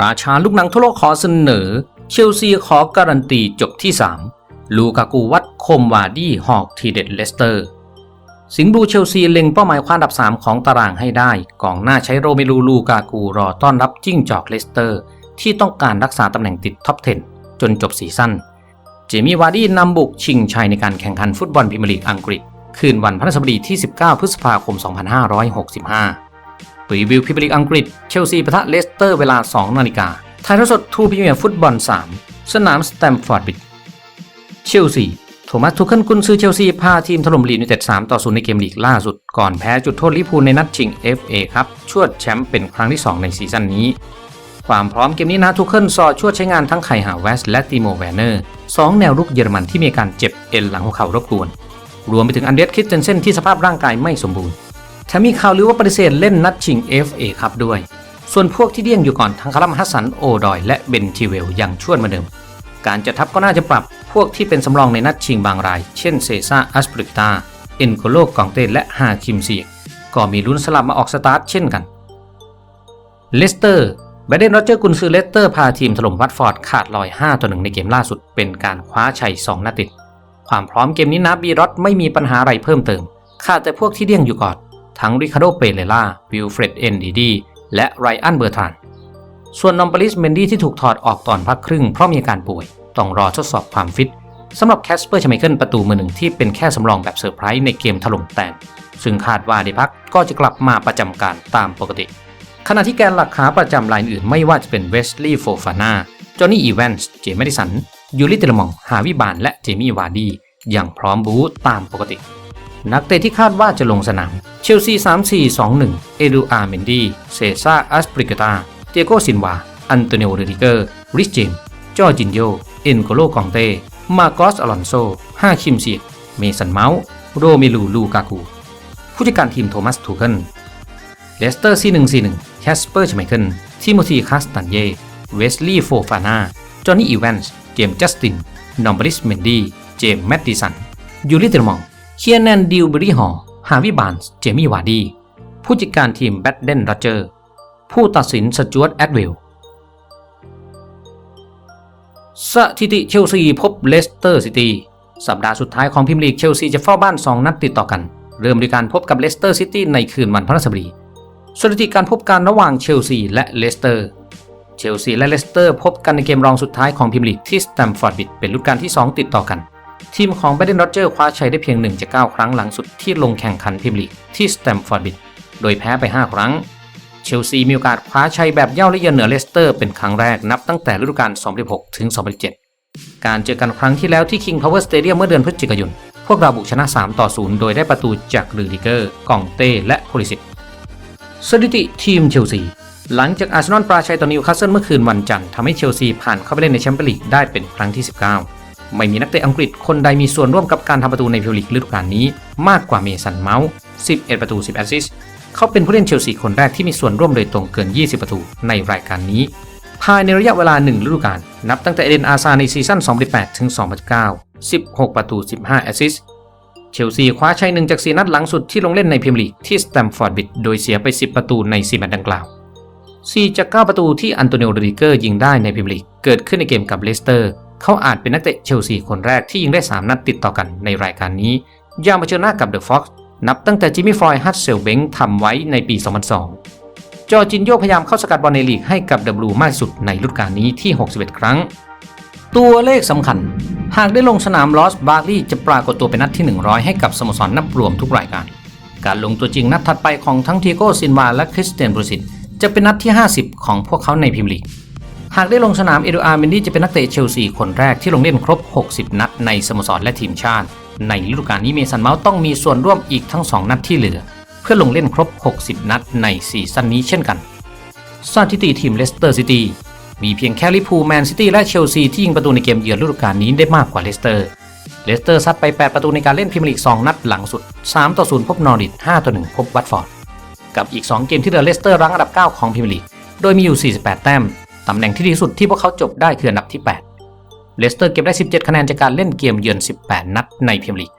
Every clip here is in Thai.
ราชาลูกหนังทั่วโลกขอเสนอ เชลซีขอการันตีจบที่ 3 ลูกากูวัดคมวาดี้หอกทีเด็ดเลสเตอร์ สิงห์บลูเชลซีเล็งเป้าหมายคว้าอันดับ 3 ของตารางให้ได้กองหน้าใช้โรเมลูลูกากูรอต้อนรับจิ้งจอกเลสเตอร์ ที่ต้องการรักษาตำแหน่งติดท็อป 10 จนจบซีซั่นเจมี่วาร์ดี้นำบุกชิงชัยในการแข่งขันฟุตบอลพรีเมียร์ลีกอังกฤษ คืนวันพฤหัสบดีที่ 19 พฤษภาคม 2565 รีวิวพรีเมียร์ลีกอังกฤษ เชลซีปะทะเลสเตอร์เวลา 2 นาฬิกาถ่ายทอดสดทูพรีเมียฟุตบอล 3 สนามสแตมฟอร์ดบิดเชลซี โทมัสทุกขันกุนซือเชลซี พาทีมถล่มลีดยูเต็ด3ต่อ0ในเกมลีกล่าสุด ก่อนแพ้จุดโทษลิพูลในนัดชิง FA ครับชวดแชมป์เป็นครั้งที่ 2 ในซีซั่นนี้ ความพร้อมเกมนี้นะทุกคนซอชวดใช้งานทั้งไคฮาเวสและติโมแวนเนอร์สองแนวรุกเยอรมันที่มีการเจ็บเอ็นหลังหัวเข่ารบกวน รวมไปถึงอันเดรสคริสเตนเซนที่สภาพร่างกายไม่สมบูรณ์ มมีข่าวลือว่าปฏิเสธเล่นนัดชิง FA ครับด้วย ส่วนพวกที่เดี่ยงอยู่ก่อนทั้งคารัมฮัสันโอดอย และเบนทิเวลยังชวดมาเดิม การจัดทัพก็น่าจะปรับพวกที่เป็นสำรองในนัดชิงบางราย เช่นเซซ่าอัสปริกตาเอ็นโกโลกองเต้และฮาคิมซีกก็มีลุ้นสลับมาออกสตาร์ทเช่นกันเลสเตอร์แบรเดนโรเจอร์กุนซือเลสเตอร์พาทีมถล่มวัตฟอร์ดขาดลอย 5 ต่อ 1 ในเกมล่าสุดเป็นการคว้าชัย 2 นัดติด ความพร้อมเกมนี้นะบีรอตไม่มีปัญหาอะไรเพิ่มเติม ขาดแต่พวกที่เดี่ยงอยู่ก่อน ทั้งริคาโดเปเรล่าวิลเฟรดเอนดีดีและไรอันเบอร์ทานส่วนนอมปริสเมนดี้ที่ถูกถอดออกตอนพักครึ่งเพราะมีอาการป่วย ต้องรอทดสอบความฟิตสำหรับแคสเปอร์ชไมเคิลประตูมือหนึ่งที่เป็นแค่สำรองแบบเซอร์ไพรส์ในเกมถล่มแตนซึ่งคาดว่าได้พักก็จะกลับมาประจำการตามปกติ ขณะที่แกนหลักขาประจำรายอื่นไม่ว่าจะเป็นเวสลีย์โฟฟาน่าจอห์นนี่อีแวนส์เจมส์ดิสันยูริเตลมอง ฮาวิบานและเจมี่วาร์ดียังพร้อมบู๊ตามปกติ นักเตะที่คาดว่าจะลงสนาม เชลซี 3-4-2-1 เอดูอาร์เมนดี เซซ่าอัสปริกตา เตียโกซินวา อันโตเนโอเรดิเกอร์ ริชเจมจอร์จินโย เอ็นโกโลกองเต้ มาโกสอลอนโซฮาคิมเซียเมสันเมาส์ โรเมลู ลูกากู ผู้จัดการทีมโทมัส ทูเคิลเลสเตอร์ 4141 แคสเปอร์ชไมเคิล ทิโมธีคาสตันเย เวสลีย์โฟฟาน่า จอห์นนี่ อีแวนส์ เจมส์ จัสติน นอมบริส เมนดีเจมส์ แมตติสัน ยูริเตอร์มอง เคียนแนนดิวบรี่ฮอฮาวิบานเจมี่วาร์ดีผู้จัดการทีมแบดเดนโรเจอร์ ผู้ตัดสินสจวตแอดเวลสถิติเชลซีพบเลสเตอร์ซิตี้สัปดาห์สุดท้ายของพรีเมียร์ลีกเชลซีจะเฝ้าบ้าน 2 นัดติดต่อกัน เริ่มด้วยการพบกับเลสเตอร์ซิตี้ในคืนวันพฤหัสบดีสถิติการพบกันระหว่างเชลซีและเลสเตอร์ เชลซีและเลสเตอร์พบกันในเกมรองสุดท้ายของพรีเมียร์ลีกที่สแตมฟอร์ดบิดเป็นฤดูกาลที่ 2 ติดต่อกัน ทีมของแบดเดนโรเจอร์คว้าชัยได้เพียง1จาก9ครั้งหลังสุดที่ลงแข่งขันพรีเมียร์ลีกที่สแตมฟอร์ดบิดโดยแพ้ไป 5 ครั้ง เชลซีมีโอกาสคว้าชัยแบบเย่าและเยือนเหนือเลสเตอร์เป็นครั้งแรกนับตั้งแต่ฤดูกาล2016ถึง2017 การเจอกันครั้งที่แล้วที่ King Power Stadium เมื่อเดือนพฤศจิกายน พวกเราบุกชนะ 3 ต่อ 0 โดยได้ประตูจากลือดิเกอร์ กองเต้ และโพลิสิตสถิติทีมเชลซีหลังจากอาร์เซนอลปราชัยต่อนิวคาสเซิลเมื่อคืนวันจันทร์ทำให้เชลซีผ่านเข้าไปเล่นในแชมเปี้ยนลีกได้เป็นครั้งที่ 19 ไม่มีนักเตะอังกฤษคนใดมีส่วนร่วมกับการทำประตูในพรีเมียร์ลีกฤดูกาลนี้มากกว่าเมสันเมาส์ 11 ประตู 10 แอสซิสต์เขาเป็นผู้เล่นเชลซีคนแรกที่มีส่วนร่วมโดยตรงเกิน 20 ประตูในรายการนี้ ภายในระยะเวลา 1 ฤดูกาลนับตั้งแต่เอเดนอาซาในซีซั่น 2018 ถึง 2019 16 ประตู 15 แอสซิสต์เชลซีคว้าชัยหนึ่งจากสีนัดหลังสุดที่ลงเล่นในพรีเมียร์ลีกที่สแตมฟอร์ดบิดโดยเสียไป 10 ประตูใน4แมตช์ดังกล่าว4จาก9ประตูที่อันโตนิโอโรดิเกอร์ยิงได้ในพรีเมียร์ลีกเกิดขึ้นในเกมกับเลสเตอร์ เขาอาจเป็นนักเตะเชลซีคนแรกที่ยิงได้ 3 นัดติดต่อกันในรายการนี้ยามเผชิญหน้ากับเดอะฟ็อกซ์นับตั้งแต่จิมมี่ฟรอยด์ฮัตเซลเบงทำไว้ในปี 2002 จอจินโยพยายามเข้าสกัดบอลในลีกให้กับเดบลูมากที่สุดในฤดูกาลนี้ที่ 61 ครั้ง ตัวเลขสำคัญ หากได้ลงสนามลอสบาร์ลีจะปรากฏตัวเป็นนัดที่ 100 ให้กับสโมสรนับรวมทุกรายการ การลงตัวจริงนัดถัดไปของทั้งเทีโกซินวาและคริสเตียนบรูซินจะเป็นนัดที่ 50 ของพวกเขาในพรีเมียร์ลีก หากได้ลงสนามเอดูอาร์เมนดี้จะเป็นนักเตะเชลซีคนแรกที่ลงเล่นครบ 60 นัดในสโมสรและทีมชาติ ในฤดูกาลนี้เมสันเมาส์ต้องมีส่วนร่วมอีกทั้ง 2 นัดที่เหลือ เพื่อลงเล่นครบ 60 นัดในซีซั่นนี้เช่นกันสถิติทีมเลสเตอร์ซิตี้มีเพียงแค่ลิฟวูแมนซิตี้และเชลซีที่ยิงประตูในเกมเยือนฤดูกาลนี้ได้มากกว่าเลสเตอร์เลสเตอร์ซัดไป 8 ประตูในการเล่นพรีเมียร์ลีก 2 นัดหลังสุด 3 ต่อ 0 พบนอริท5ต่อ 1 พบวัตฟอร์ด กับอีก 2 เกมที่เหลือเลสเตอร์รั้งอันดับ 9 ของพรีเมียร์ลีก โดยมีอยู่ 48 แต้ม ตำแหน่งที่ดีสุดที่พวกเขาจบได้คืออันดับที่ 8 เลสเตอร์เก็บได้ 17 คะแนนจากการเล่นเกมเยือน 18 นัดในพรีเมียร์ลีก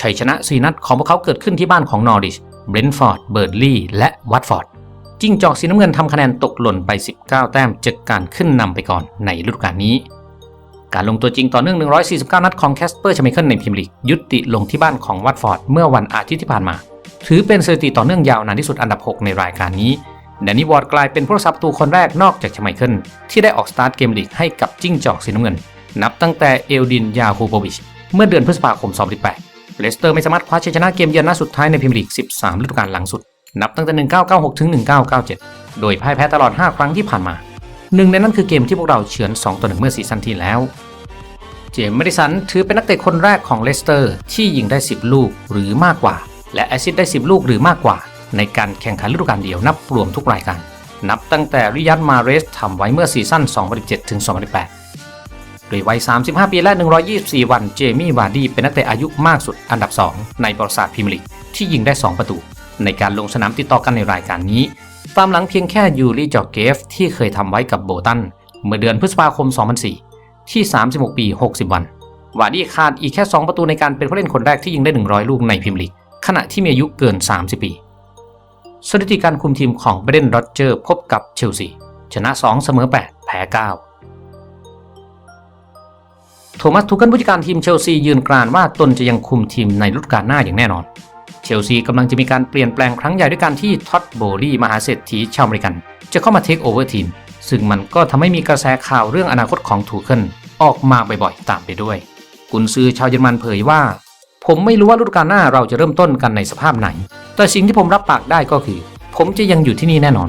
ชัยชนะ 4 นัดของพวกเขาเกิดขึ้นที่บ้านของนอริช เบรนฟอร์ด เบิร์ดลีย์และวัตฟอร์ด จิ้งจอกสีน้ำเงินทำคะแนนตกหล่นไป 19 แต้มจากการขึ้นนำไปก่อนในฤดูกาลนี้ การลงตัวจริงต่อเนื่อง 149 นัดของแคสเปอร์ชมเคิลในพรีเมียร์ลีกยุติลงที่บ้านของวัตฟอร์ดเมื่อวันอาทิตย์ที่ผ่านมา ถือเป็นสถิติต่อเนื่องยาวนานที่สุดอันดับ 6 ในรายการนี้ แดนนี่วอร์ดกลายเป็นผู้รักษาประตูคนแรกนอกจากชไมเคิลที่ได้ออกสตาร์ทเกมลีกให้กับจิ้งจอกสีน้ำเงิน นับตั้งแต่เอลดินยาฮูโบวิชเมื่อเดือนพฤษภาคม 2018 เลสเตอร์ไม่สามารถคว้าชัยชนะเกมเยือนนัดสุดท้ายในพรีเมียร์ลีก 13 ฤดูกาลหลังสุด นับตั้งแต่ 1996 ถึง 1997 โดยพ่ายแพ้ตลอด 5 ครั้งที่ผ่านมา หนึ่งในนั้นคือเกมที่พวกเราเฉือน 2 ต่อ 1 เมื่อซีซั่นที่แล้ว เจมส์แมดิสันถือเป็นนักเตะคนแรกของเลสเตอร์ที่ยิงได้ 10 ลูกหรือมากกว่า และแอซิสได้ 10 ลูกหรือมากกว่า ในการแข่งขันฤดูกาลเดียวนับรวมทุกรายการ นับตั้งแต่ริยัตมาเรสทำไว้เมื่อซีซั่น 2017ถึง2018โดยวัย 35 ปีและ 124 วัน เจมี่วาร์ดีเป็นนักเตะอายุมากสุดอันดับ 2 ในประวัติศาสตร์พรีเมียร์ลีกที่ยิงได้ 2 ประตู ในการลงสนามติดต่อกันในรายการนี้ตามหลังเพียงแค่ยูริจอเกฟที่เคยทำไว้กับโบตันเมื่อเดือนพฤษภาคม 2004 ที่ 36 ปี 60 วัน วาร์ดี้ขาดอีกแค่ 2 ประตูในการเป็นผู้เล่นคนแรกที่ยิงได้ 100 ลูกในพรีเมียร์ลีกขณะที่มีอายุเกิน 30 ปี สถิติการคุมทีมของเบรนโรเจอร์พบกับเชลซีชนะ 2 เสมอ 8 แพ้ 9 โทมัสทูเกิลผู้จัดการทีมเชลซียืนกรานว่าตนจะยังคุมทีมในฤดูกาลหน้าอย่างแน่นอน เชลซีกำลังจะมีการเปลี่ยนแปลงครั้งใหญ่ด้วยการที่ท็อตโบลี่มหาเศรษฐีชาวอเมริกัน จะเข้ามาเทคโอเวอร์ทีม ซึ่งมันก็ทำให้มีกระแสข่าวเรื่องอนาคตของทูเคิลออกมาบ่อยๆตามไปด้วย กุนซือชาวเยอรมันเผยว่า ผมไม่รู้ว่าฤดูกาลหน้าเราจะเริ่มต้นกันในสภาพไหน แต่สิ่งที่ผมรับปากได้ก็คือ ผมจะยังอยู่ที่นี่แน่นอน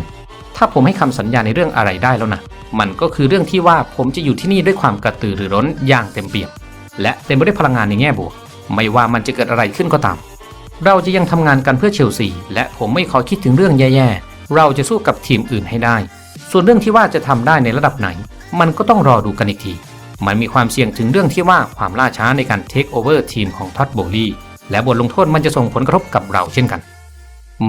ถ้าผมให้คำสัญญาในเรื่องอะไรได้แล้วนะ มันก็คือเรื่องที่ว่าผมจะอยู่ที่นี่ด้วยความกระตือรือร้นอย่างเต็มเปี่ยม และเต็มไปด้วยพลังงานในแง่บวก ไม่ว่ามันจะเกิดอะไรขึ้นก็ตาม เราจะยังทำงานกันเพื่อเชลซี และผมไม่ขอคิดถึงเรื่องแย่ๆ เราจะสู้กับทีมอื่นให้ได้ ส่วนเรื่องที่ว่าจะทำได้ในระดับไหน มันก็ต้องรอดูกันอีกที มันมีความเสี่ยงถึงเรื่องที่ว่าความล่าช้าในการเทคโอเวอร์ทีมของท็อตโบลี่และบทลงโทษมันจะส่งผลกระทบกับเราเช่นกัน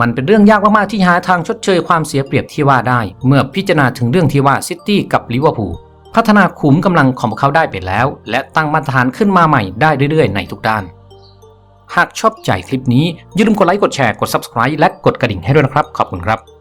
มันเป็นเรื่องยากมาก ๆ ที่หาทางชดเชยความเสียเปรียบที่ว่าได้ เมื่อพิจารณาถึงเรื่องที่ว่าซิตี้กับลิเวอร์พูลพัฒนาขุมกำลังของพวกเขาได้ไปแล้ว และตั้งมาตรฐานขึ้นมาใหม่ได้เรื่อย ๆ ในทุกด้าน หากชอบใจคลิปนี้อย่าลืมกดไลค์กดแชร์กด Subscribe และกดกระดิ่งให้ด้วยนะครับ ขอบคุณครับ